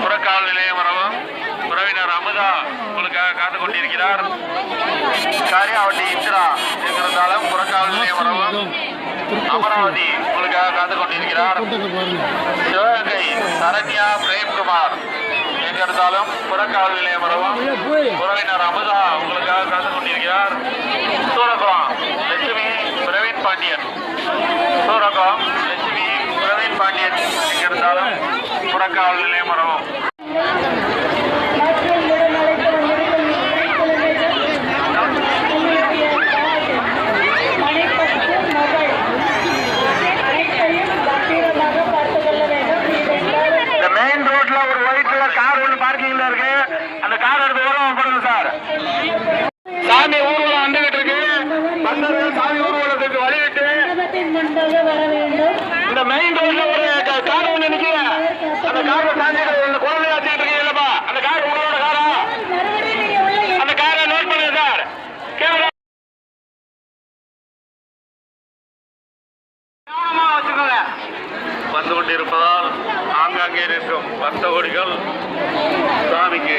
புறக்கால் நிலையம் வரவும் உறவினர் அமுதா உங்களுக்காக காத்து கொண்டிருக்கிறார் காரியாவட்டி இந்திரா இருக்கிறதாலும் புறக்கால் நிலையம் வரவும் அமராவதி உங்களுக்காக காத்து கொண்டிருக்கிறார் சிவகங்கை சரண்யா பிரேம்குமார் எங்கிருந்தாலும் புறக்கால் நிலையம் வரவும் உறவினர் அமுதா உங்களுக்காக காத்து கொண்டிருக்கிறார் சூரகம் லட்சுமி பிரவீன் பாண்டியன். சூரகம் லட்சுமி பிரவீன் பாண்டியன் எங்கிருந்தாலும் புறக்காவல் நிலையம் வரவும் இந்த மெயின் ரோட்ல ஒரு ஒயிட் கலர் கார் ஒன்று பார்க்கிங்ல இருக்கு. அந்த கார் எடுத்து ஓரம் போடுங்க சார். சாமி ஊர்வலம் வந்துகிட்டு இருக்கு. பக்தர்கள் சாமி ஊர்வலத்துக்கு வழிவிட்டு இந்த மெயின் ரோட்ல வச்சுக்கோங்க. வந்து கொண்டிருப்பதால் ஆங்காங்கே நிற்கும் பக்த கோடிகள் சாமிக்கு